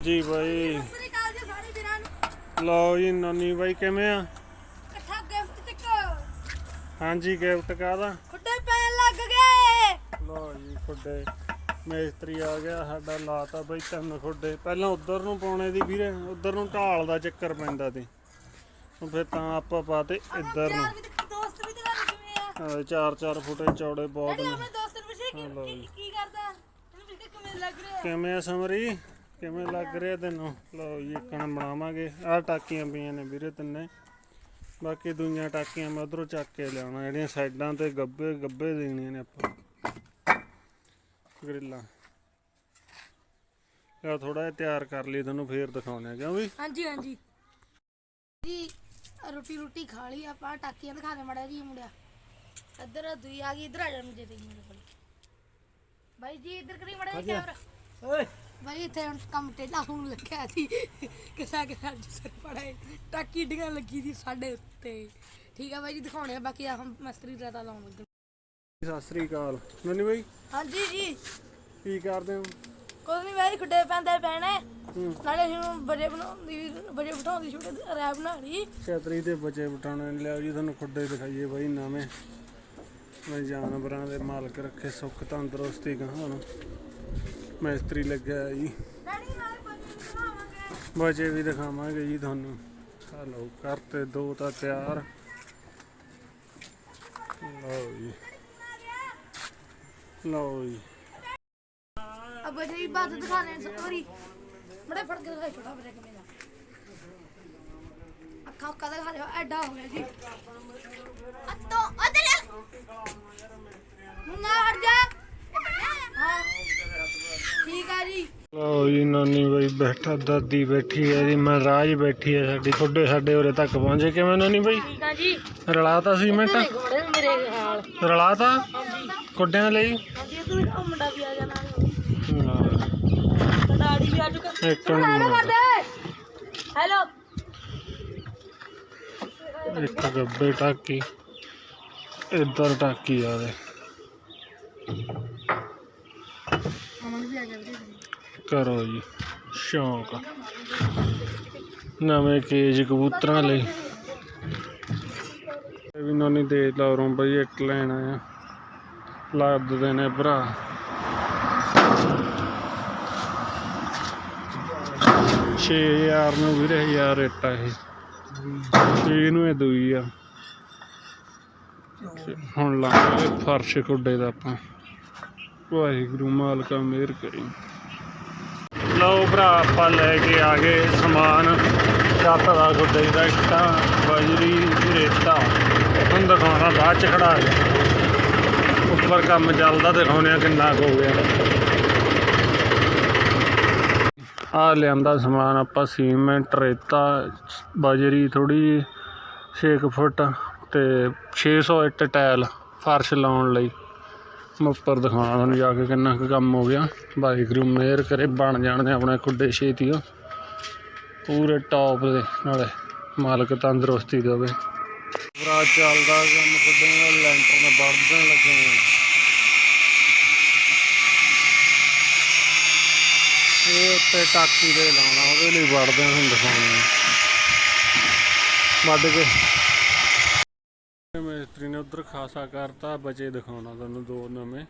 ਜੀ ਬਾਈ। ਸਤਿ ਸ੍ਰੀ ਅਕਾਲ ਜੀ ਸਾਰੇ ਵੀਰਾਂ ਨੂੰ ਲਓ ਜੀ ਨਾਨੀ ਬਾਈ ਕਿਵੇਂ ਆ? ਇਕੱਠਾ ਗਿਫਟ ਚੱਕੋ ਹਾਂਜੀ ਗਿਫਟ ਕਾਦਾ ਖੁੱਡੇ ਪੈਣ ਲੱਗ ਗਏ ਲਓ ਜੀ ਖੁੱਡੇ। ਮੇਸਤਰੀ ਆ ਗਿਆ ਸਾਡਾ ਲਾਤਾ ਬਾਈ ਤਿੰਨ ਖੁੱਡੇ। ਪਹਿਲਾਂ ਉਧਰ ਨੂੰ ਪਾਉਣੇ ਦੀ ਵੀਰੇ ਉਧਰ ਨੂੰ ਢਾਲ ਦਾ ਚੱਕਰ ਪੈਂਦਾ ਤੇ ਹੁਣ ਫਿਰ ਤਾਂ ਆਪਾਂ ਪਾਤੇ ਇੱਧਰ ਨੂੰ। ਯਾਰ ਵੀ ਤੇ ਦੋਸਤ ਵੀ ਕਿਵੇਂ ਆ 4-4 ਫੁੱਟੇ ਚੌੜੇ ਬਹੁਤ ਨੇ। ਆਪਣੇ ਦੋਸਤ ਨੂੰ ਪੁੱਛੇ ਕਿ ਲਓ ਕੀ- ਕੀ ਕਰਦਾ? ਇਹਨੂੰ ਪੁੱਛ ਕੇ ਕਿਵੇਂ ਲੱਗ ਰਿਹਾ? ਕਿਵੇਂ ਆ ਸਮਰੀ? ਕਿਵੇਂ ਲੱਗ ਰਿਹਾ ਤੈਨੂੰ? ਲਓ ਜੀ ਇੱਕਣ ਬਣਾਵਾਂਗੇ। ਆਹ ਟਾਕੀਆਂ ਪਈਆਂ ਨੇ ਵੀਰੇ ਤਿੰਨੇ। ਬਾਕੀ ਦੂਈਆਂ ਟਾਕੀਆਂ ਮੈਂ ਉਧਰੋਂ ਚੱਕ ਕੇ ਲਿਆਉਣਾ। ਜਿਹੜੀਆਂ ਸਾਈਡਾਂ ਤੇ ਗੱਬੇ ਗੱਬੇ ਦੇਣੀਆਂ ਨੇ ਆਪਾਂ। ਗ੍ਰਿਲਾਂ। ਇਹ ਥੋੜਾ ਜਿਹਾ ਤਿਆਰ ਕਰ ਲਈ ਤੁਹਾਨੂੰ ਫੇਰ ਦਿਖਾਉਣੇ ਕਿਉਂ ਵੀ? ਹਾਂਜੀ ਹਾਂਜੀ। ਜੀ ਰੋਟੀ ਰੋਟੀ ਖਾ ਲਈ ਆਪਾਂ। ਟਾਕੀਆਂ ਦਿਖਾ ਦੇ ਮੜਾ ਜੀ ਮੁੰਡਿਆ। ਇੱਧਰ ਦੂਈ ਆ ਗਈ ਇੱਧਰ ਆ ਜਾ ਮੁੰਡੇ ਤੇ ਮੇਰੇ ਕੋਲ। ਬਾਈ ਜੀ ਇੱਧਰ ਕਰੀ ਮੜਾ ਜੀ ਕੈਮਰਾ ਓਏ। ਬਾਈ ਇੱਥੇ ਹੁਣ ਕੰਮ ਟੇਢਾ ਹੋਣ ਲੱਗਿਆ ਸੀ। ਕਿਸਾ ਕਿ ਅੱਜ ਸਿਰ ਪੜੇ ਟਾਕੀ ਡਿਗਾਂ ਲੱਗੀ ਸੀ ਸਾਡੇ ਉੱਤੇ। ਠੀਕ ਆ ਬਾਈ ਜੀ ਦਿਖਾਉਣੇ ਆ ਬਾਕੀ ਆ ਹੁਣ ਮਸਤਰੀ ਰਤਾ ਲਾਉਣ ਲੱਗੇ। ਸਤਿ ਸ੍ਰੀ ਅਕਾਲ। ਨਨੀ ਬਾਈ ਹਾਂਜੀ ਜੀ। ਕੀ ਕਰਦੇ ਹੋ? ਕੋਈ ਨਹੀਂ ਬਾਈ ਖੁੱਡੇ ਪੈਂਦੇ ਪੈਣੇ। ਨਾਲੇ ਹੁਣ ਬਜੇ ਬਣਾਉਂਦੀ ਬਜੇ ਬਿਠਾਉਂਦੀ ਛੋਟੇ ਰੈਪ ਬਣਾ ਲਈ। ਛਤਰੀ ਤੇ ਬੱਚੇ ਬਟਾਉਣੇ ਨੇ। ਲਿਆਓ ਜੀ ਤੁਹਾਨੂੰ ਖੁੱਡੇ ਦਿਖਾਈਏ ਬਾਈ ਨਵੇਂ। ਮੈਂ ਜਾਨਵਰਾਂ ਦੇ ਮਾਲਕ ਰੱਖੇ ਸੁੱਖ ਤੰਦਰੁਸਤੀ ਨੂੰ। ਮਿਸਤਰੀ ਲੱਗਿਆ ਜੀ। ਬਚੇ ਵੀ ਦਿਖਾਵਾਂਗੇ ਜੀ ਤੁਹਾਨੂੰ। ਚਲੋ ਕਰਤੇ ਦੋ ਤਾਂ ਤਿਆਰ। ਲਓ ਜੀ। ਲਓ ਜੀ। ਅਬ ਬਾਤ ਦਿਖਾਣੇ ਸੋਰੀ ਬੜੇ ਫੜ ਕੇ ਦਿਖਾਈ ਛੋਟਾ ਬਰੇ ਅੱਖਾਂ ਉੱਕਾ ਦਿਖਾ ਰਿਹਾ ਐਡਾ ਹੋ ਗਿਆ ਜੀ। ਅੱਤੋ ਉਧਰ ਨਾ ਹਟ ਜਾ। ਹਾਂ। ਲਓ ਜੀ ਨਾਨੀ ਬਾਈ ਬੈਠਾ ਦਾਦੀ ਬੈਠੀ ਹੈ ਜੀ ਮਹਾਰਾਜ ਬੈਠੀ ਹੈ ਸਾਡੀ ਥੋੜੇ ਸਾਡੇ ਉਰੇ ਤੱਕ ਪਹੁੰਚੇ ਕਿਵੇਂ ਨਾਨੀ ਬਾਈ? ਰਲਾਤਾ ਸੀ ਮਿੰਟ ਘੋੜੇ ਰਲਾਤਾ? ਕੁੱਡਿਆਂ ਲਈ? ਹਾਂਜੀ ਇਹ ਤੋਂ ਉਹ ਮੁੰਡਾ ਵੀ ਆ ਜਾਣਾ ਦਾੜੀ ਟਾਕੀ ਇੱਧਰ ਟਾਕੀ ਆ ਕਰੋ ਜੀ, ਸ਼ੌਂਕ ਨਵੇਂ ਕੇਜ ਕਬੂਤਰਾਂ ਲਈ। ਇਹ ਵੀ ਨਾਨੀ ਦੇ ਲਾਉਰੋਂ ਬਈ ਇੱਟ ਲੈਣਾ ਆਇਆ। ਲੱਦਦੇ ਨੇ ਭਰਾ। ਛੇ ਹਜ਼ਾਰ ਨੂੰ ਵੀਰੇ, ਹਜ਼ਾਰ ਇੱਟ ਆ ਇਹ। ਛੇ ਨੂੰ ਇਹ ਦੂਈ ਆ। ਹੁਣ ਲਾਵਾਂਗੇ ਫਰਸ਼ ਕੁੱਡੇ ਦਾ ਆਪਾਂ। ਵਾਹਿਗੁਰੂ, ਮਾਲਕਾ, ਮਿਹਰ ਕਰੀ। ਲਓ ਭਰਾ, ਆਪਾਂ ਲੈ ਕੇ ਆ ਗਏ ਸਮਾਨ। ਛੱਤ ਦਾ ਗੁੱਡੇ ਦਾ ਇੱਟਾਂ, ਬਜਰੀ, ਰੇਤਾ। ਹੁਣ ਦਿਖਾਉਣਾ, ਬਾਅਦ ਚ ਖੜਾ ਕੇ ਉੱਪਰ ਕੰਮ ਚੱਲਦਾ ਦਿਖਾਉਣੇ ਆ ਕਿੰਨਾ ਕੁ ਹੋ ਗਿਆ। ਆ ਲਿਆਂਦਾ ਸਮਾਨ ਆਪਾਂ, ਸੀਮੈਂਟ, ਰੇਤਾ, ਬਜਰੀ ਥੋੜੀ 6 ਫੁੱਟ ਤੇ 600 ਇੱਟ ਟਾਇਲ ਫਰਸ਼ ਲਾਉਣ ਲਈ। ਮੈਂ ਉੱਪਰ ਦਿਖਾਉਣਾ ਤੁਹਾਨੂੰ ਜਾ ਕੇ ਕਿੰਨਾ ਕੁ ਕੰਮ ਹੋ ਗਿਆ। ਵਾਹਿਗੁਰੂ ਮਿਹਰ ਕਰੇ, ਬਣ ਜਾਣਦੇ ਆਪਣੇ ਖੁੱਡੇ ਛੇਤੀ ਪੂਰੇ ਟੌਪ ਦੇ ਨਾਲੇ ਮਾਲਕ ਤੰਦਰੁਸਤੀ ਦੇਵੇ। ਪੂਰਾ ਚੱਲਦਾ ਕੰਮ ਖੁੱਡੇ ਦਾ, ਲੈਂਟਰ ਨੇ ਵੜਦਣ ਲੱਗੇ ਇਹ ਉੱਤੇ ਟਾਕੀ ਦੇ ਲਾਉਣਾ, ਉਹਦੇ ਲਈ ਵੜਦੇ ਹੁਣ ਦਿਖਾਉਣੇ ਵੱਢ ਕੇ ਉਧਰ ਖਾਸਾ ਕਰਤਾ ਬਚੇ ਦਿਖਾਉਣਾ ਤੁਹਾਨੂੰ ਦੋ ਨਵੇਂ।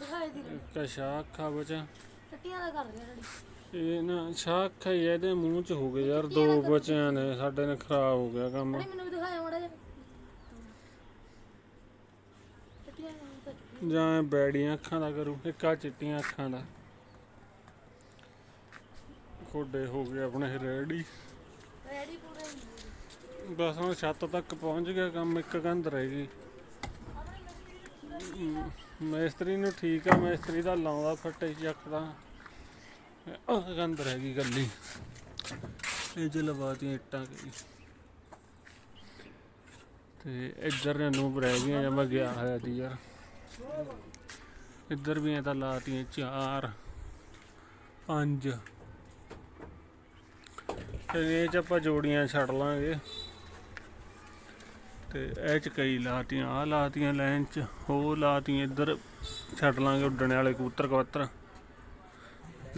ਦਿਖਾਏ ਦੀ ਕਸ਼ਾਖਾ ਬਚਾ ਟੱਟੀਆਂ ਦਾ ਕਰ ਰਿਹਾ ਇਹ ਨਾ ਸ਼ਾਖਾ ਹੀ ਇਹਦੇ ਮੂੰਹ 'ਚ ਹੋ ਗਏ ਯਾਰ ਦੋ ਬਚਿਆਂ ਨੇ ਸਾਡੇ ਨੇ ਖਰਾਬ ਹੋ ਗਿਆ ਕੰਮ। ਮੈਨੂੰ ਵੀ ਦਿਖਾਇਆ ਮਾੜਾ ਜਿਹਾ। ਜਾਂ ਬੈੜੀਆਂ ਅੱਖਾਂ ਦਾ ਕਰੂ ਇੱਕ ਚਿੱਟੀਆਂ ਅੱਖਾਂ ਦਾ। ਕੋਡੇ ਹੋ ਗਏ ਆਪਣੇ ਰੈਡੀ। ਡੈਡੀ ਪੂਰੇ। ਬਸ ਹੁਣ ਛੱਤ ਤੱਕ ਪਹੁੰਚ ਗਿਆ ਕੰਮ ਇੱਕ ਗੰਧ ਰਹਿ ਗਈ। ਮਿਸਤਰੀ ਨੂੰ ਠੀਕ ਆ, ਮਿਸਤਰੀ ਦਾ ਲਾਉਂਦਾ, ਫੱਟੇ ਚੱਕਦਾ। ਉਹ ਕੰਧ ਰਹਿ ਗੱਲੀ ਇਹ ਜੇ ਲਵਾਤੀਆਂ ਇੱਟਾਂ ਕਈ। ਤੇ ਇੱਧਰ ਨੂੰ ਰਹਿ ਗਈਆਂ ਮੈਂ ਗਿਆ ਹੋਇਆ ਜੀ ਯਾਰ। ਇੱਧਰ ਵੀ ਐ ਤਾਂ ਲਾਤੀਆਂ ਚਾਰ, ਪੰਜ। ਤੇ ਇਹ ਚ ਆਪਾਂ ਜੋੜੀਆਂ ਛੱਡ ਲਾਂਗੇ। ਤੇ ਇਹ ਚ ਕਈ ਲਾਤੀਆਂ ਆ ਲਾਤੀਆਂ ਲਾਈਨ ਚ ਹੋ ਲਾਤੀਆਂ ਇੱਧਰ, ਛੱਡ ਲਾਂਗੇ ਉੱਡਣ ਵਾਲੇ ਕਬੂਤਰ ਕਬੂਤਰ।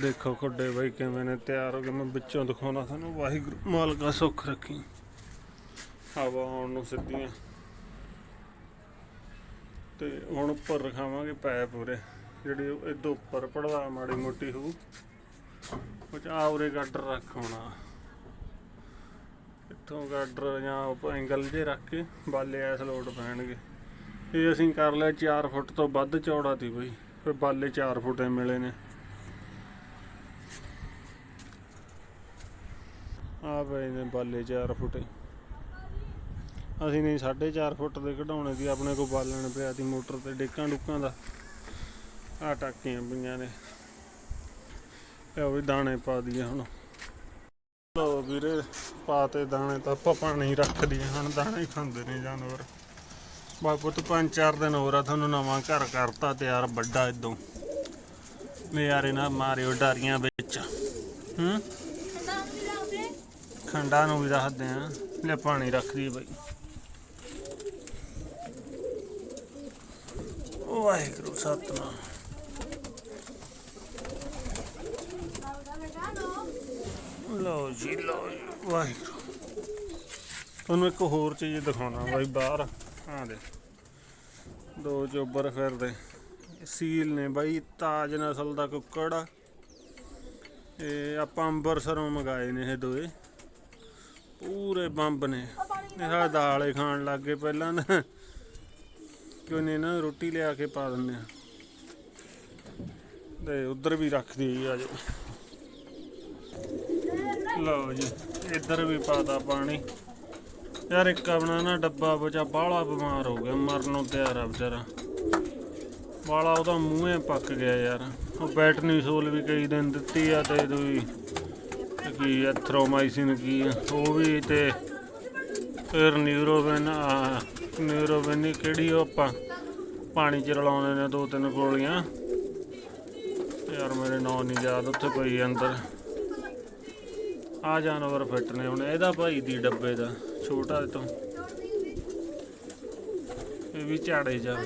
ਦੇਖੋ ਖੁੱਡੇ ਬਾਈ ਕਿਵੇਂ ਨੇ, ਤਿਆਰ ਹੋ ਗਏ ਮੈਂ ਵਿੱਚੋਂ ਦਿਖਾਉਣਾ ਤੁਹਾਨੂੰ, ਵਾਹਿਗੁਰੂ ਮਾਲਕਾ ਸੁੱਖ ਰੱਖੀ। ਹਵਾ ਆਉਣ ਨੂੰ ਸਿੱਧੀਆਂ। ਤੇ ਹੁਣ ਉੱਪਰ ਰਖਾਵਾਂਗੇ ਪੈ ਪੂਰੇ ਜਿਹੜੀ ਉਹ ਇਹਦੋਂ ਉੱਪਰ ਪੜਵਾ ਮਾੜੀ ਮੋਟੀ ਹੋਊ। ਉਹ ਆ ਉਰੇ ਗਾਡਰ ਰੱਖ ਹੋਣਾ। ਇੱਥੋਂ ਗਾਡਰ ਜਾਂ ਐਂਗਲ ਜੇ ਰੱਖ ਕੇ ਬਾਲੇ ਐਸ ਲੋਡ ਪੈਣਗੇ। ਇਹ ਅਸੀਂ ਕਰ ਲਿਆ 4 ਫੁੱਟ ਤੋਂ ਵੱਧ ਚੌੜਾ ਸੀ ਬਈ, ਫਿਰ ਬਾਲੇ 4 ਫੁੱਟ ਮਿਲੇ ਨੇ। ਆ ਪਏ ਨੇ ਬਾਲੇ 4 ਫੁੱਟ। ਅਸੀਂ ਨਹੀਂ 4.5 ਫੁੱਟ ਦੇ ਕਢਾਉਣੇ ਸੀ, ਆਪਣੇ ਕੋਲ ਬਾਲਣ ਪਿਆ ਸੀ ਮੋਟਰ ਤੇ ਡੇਕਾਂ ਡੁੱਕਾਂ ਦਾ। ਆ ਟਾਕੀਆਂ ਪਈਆਂ ਨੇ। ਇਹ ਉਹ ਵੀ ਦਾਣੇ ਪਾ ਦਈਏ ਹੁਣ। ਲੋ ਵੀਰੇ ਪਾਤੇ ਦਾਣੇ ਤਾਂ ਆਪਾਂ ਪਾਣੀ ਰੱਖਦੀਆਂ ਹਨ ਦਾਣੇ ਖਾਂਦੇ ਨੇ ਜਾਨਵਰ। ਬਾਪੂ ਤੋਂ ਪੰਜ ਚਾਰ ਦਿਨ ਹੋਰ ਆ, ਤੁਹਾਨੂੰ ਨਵਾਂ ਘਰ ਕਰਤਾ ਤਿਆਰ, ਵੱਡਾ ਇਦੋਂ। ਨਜ਼ਾਰੇ ਨਾ ਮਾਰਿਓ ਡਾਰੀਆਂ ਵਿੱਚ। ਹੂੰ? ਨਾਮ ਖੰਡਾਂ ਨੂੰ ਵੀ ਰੱਖਦੇ ਆ ਲੈ ਪਾਣੀ ਰੱਖ ਦੀ ਬਈ। ਵਾਹਿਗੁਰੂ, ਸਤਨਾਮ। ਲਓ ਜੀ ਲਓ ਜੀ। ਵਾਹਿਗੁਰੂ। ਤੁਹਾਨੂੰ ਇੱਕ ਹੋਰ ਚੀਜ਼ ਦਿਖਾਉਣਾ ਬਾਈ, ਬਾਹਰ। ਆ ਦੇ ਦੋ ਚੋਬਰ ਫਿਰਦੇ। ਸੀਲ ਨੇ ਬਾਈ, ਤਾਜ ਨਸਲ ਦਾ ਕੁੱਕੜ। ਆ ਇਹ ਆਪਾਂ ਅੰਬਰਸਰੋਂ ਮੰਗਾਏ ਨੇ ਇਹ ਦੋਏ। ਪੂਰੇ ਬੰਬ ਨੇ। ਆ ਇਹ ਦਾਲੇ ਖਾਣ ਲੱਗ ਗਏ ਪਹਿਲਾਂ ਨਾ ਕਿਉਂ ਨੇ ਨਾ, ਰੋਟੀ ਲਿਆ ਕੇ ਪਾ ਦਿੰਦੇ ਆ। ਤੇ ਉਧਰ ਵੀ ਰੱਖ ਦਈਏ ਆ ਜਾਓ ਲਓ ਜੀ, ਇੱਧਰ ਵੀ ਪਾਤਾ ਪਾਣੀ। ਯਾਰ ਇੱਕ ਆਪਣਾ ਨਾ ਡੱਬਾ ਬਚਾ, ਬਾਹਲਾ ਬਿਮਾਰ ਹੋ ਗਿਆ, ਮਰਨ ਨੂੰ ਤਿਆਰ ਆ ਵਿਚਾਰਾ। ਬਾਲਾ ਉਹਦਾ ਮੂੰਹੇ ਪੱਕ ਗਿਆ ਯਾਰ। ਉਹ ਬੈਟਨੀ ਸੋਲ ਵੀ ਕਈ ਦਿਨ ਦਿੱਤੀ ਆ ਤੇ ਦੂਈ ਕੀ ਐਥਰੋਮਾਈਸਿਨ ਕੀ ਉਹ ਵੀ ਤੇ ਫਿਰ ਨਿਊਰੋਵੈਨ, ਆ, ਨਿਊਰੋਵੈਨ ਨੀ, ਕਿਹੜੀ ਉਹ ਆਪਾਂ ਪਾਣੀ ਚ ਰਲਾਉਂਦੇ ਨੇ ਦੋ ਤਿੰਨ ਗੋਲੀਆਂ। ਯਾਰ ਮੇਰੇ ਨਾਂ ਨਹੀਂ ਯਾਦ, ਉੱਥੇ ਕੋਈ ਅੰਦਰ। ਆ ਜਾਨਵਰ ਫਿੱਟ ਨੇ ਹੁਣ, ਇਹਦਾ ਭਾਈ ਦੀ ਡੱਬੇ ਦਾ, ਛੋਟਾ ਇਹ ਤੋਂ। ਇਹ ਵੀ ਝਾੜੇ ਜਾ।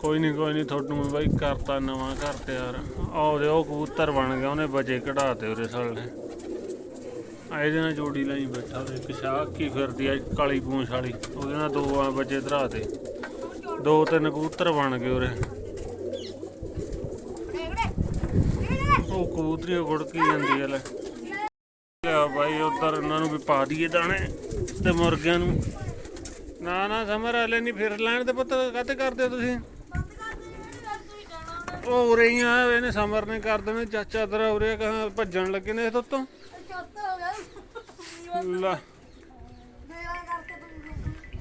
ਕੋਈ ਨਹੀਂ ਕੋਈ ਨਹੀਂ ਤੁਹਾਨੂੰ ਮੈਂ ਬਾਈ ਕਰਤਾ ਨਵਾਂ ਘਰ ਤਿਆਰ। ਆਹ ਦੇ ਉਹ ਕਬੂਤਰ ਬਣ ਗਿਆ, ਉਹਨੇ ਬਜੇ ਕਢਾਤੇ ਉਹਦੇ ਸਾਲੇ ਇਹਦੇ ਨਾਲ ਜੋੜੀ ਲਈ ਬੈਠਾ ਤੇ ਇੱਕ ਸ਼ਾਹ ਕੀ ਫਿਰਦੀ ਆ ਕਾਲੀ ਪੂੰਛ ਵਾਲੀ। ਉਹਦੇ ਨਾਲ ਦੋ ਆ ਬੱਚੇ ਧਰਾਤੇ ਦੋ ਤਿੰਨ ਕਬੂਤਰ ਬਣ ਗਏ ਉਰੇ ਉਹ ਕਬੂਤਰੀ ਗੁੜਕੀ ਜਾਂਦੀ ਆ ਲੈ। ਲਿਆ ਬਾਈ ਉਧਰ ਉਹਨਾਂ ਨੂੰ ਵੀ ਪਾ ਦਈਏ ਦਾਣੇ ਤੇ ਮੁਰਗਿਆਂ ਨੂੰ। ਨਾ ਨਾ ਸਮਰ ਹਲੇ ਨਹੀਂ ਫਿਰ ਲੈਣ ਦੇ ਪੁੱਤ ਕਾਤੇ ਕਰਦੇ ਹੋ ਤੁਸੀਂ? ਉਹ ਉਰੇ ਹੀ ਆ ਇਹਨੇ ਸਮਰ ਨੇ ਕਰ ਦੇਣੇ ਚਾਚਾ ਤੇਰਾ ਉਰੇ ਕਹਾਂ ਭੱਜਣ ਲੱਗੇ ਨੇ ਇਹ ਤੋਂ ਹੋ ਲੈ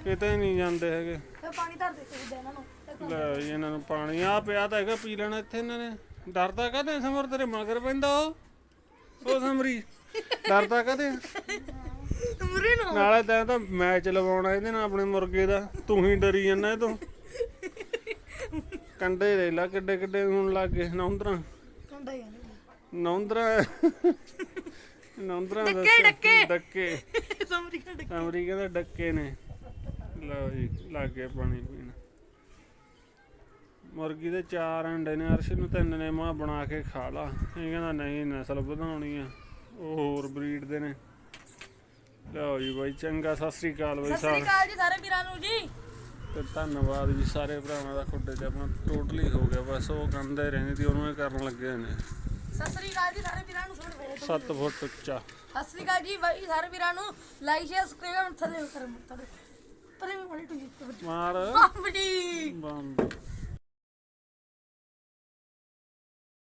ਕਿਤੇ ਨਹੀਂ ਜਾਂਦੇ ਹੈਗੇ। ਪਾਣੀ ਧਰ ਦੇ ਚਾਹੀਦਾ ਇਹਨਾਂ ਨੂੰ। ਲੈ ਇਹਨਾਂ ਨੂੰ ਪਾਣੀ ਆ ਪਿਆ ਤਾਂ ਹੈਗਾ ਪੀ ਲੈਣਾ ਇੱਥੇ ਇਹਨਾਂ ਨੇ। ਡਰਦਾ ਕਾਹਦੇ ਸਮਰ? ਤੇਰੇ ਮਗਰ ਪੈਂਦਾ ਉਹ। ਉਹ ਸਮਰੀ ਡਰਦਾ ਕਾਹਦੇ ਮੁਰੇ ਨਾ। ਨਾਲੇ ਤੈਂ ਤਾਂ ਮੈਚ ਲਵਾਉਣਾ ਇਹਦੇ ਨਾਲ ਆਪਣੇ ਮੁਰਗੇ ਦਾ। ਤੂੰ ਹੀ ਡਰੀ ਜਾਂਦਾ ਇਹ ਤੋਂ। ਕੰਡੇ ਦੇ ਲਾ ਕਿੱਡੇ ਕਿੱਡੇ ਹੁਣ ਲੱਗ ਗਏ ਨੌਂਦਰਾਂ। ਕੰਡਾ ਨੌਂਦਰਾਂ। ਨੌਂਦਰਾਂ ਡੱਕੇ, ਡੱਕੇ। ਡੱਕੇ। ਸਮਰੀ ਦੇ ਡੱਕੇ। ਨੇ। ਲਓ ਜੀ ਲੱਗ ਗਿਆ ਪਾਣੀ ਪੀਣ। ਮੁਰਗੀ ਦੇ ਚਾਰ ਅੰਡੇ ਨੇ ਅਰਸ਼ ਨੂੰ ਤਿੰਨ ਨੇ ਮਾਂ ਬਣਾ ਕੇ ਖਾ ਲਾ। ਇਹ ਕਹਿੰਦਾ ਨਹੀਂ ਨਸਲ ਵਧਾਉਣੀ ਆ। ਉਹ ਹੋਰ ਬਰੀਡ ਦੇ ਨੇ। ਲਓ ਜੀ ਬਾਈ ਚੰਗਾ ਸਤਿ ਸ੍ਰੀ ਅਕਾਲ ਬਾਈ ਸਤਿ ਸ੍ਰੀ ਅਕਾਲ ਜੀ ਸਾਰੇ ਵੀਰਾਂ ਨੂੰ ਜੀ। ਤੇ ਧੰਨਵਾਦ ਜੀ ਸਾਰੇ ਭਰਾਵਾਂ ਦਾ ਖੁੱਡੇ ਤੇ ਆਪਣਾ ਟੋਟਲੀ ਹੋ ਗਿਆ। ਬਸ ਉਹ ਕੰਦੇ ਰਹਿੰਦੀ ਸੀ ਉਹਨੂੰ ਇਹ ਕਰਨ ਲੱਗੇ ਨੇ। ਸਤਿ ਸ੍ਰੀ ਅਕਾਲ ਜੀ ਸਾਰੇ ਵੀਰਾਂ ਨੂੰ ਸੁਣ ਵੇਲੇ 7 ਫੁੱਟ ਉੱਚਾ। ਸਤਿ ਸ੍ਰੀ ਅਕਾਲ ਜੀ ਬਾਈ ਸਾਰੇ ਵੀਰਾਂ ਨੂੰ। ਲਾਈਕ ਸ਼ੇਅਰ ਸਬਸਕ੍ਰਾਈਬ ਥੱਲੇ ਕਰ ਮਤ ਪਰ ਮੈਂ ਬੜੀ ਟੁੱਟੀ ਮਾਰ। ਬੰਬ ਜੀ। ਬੰਬ।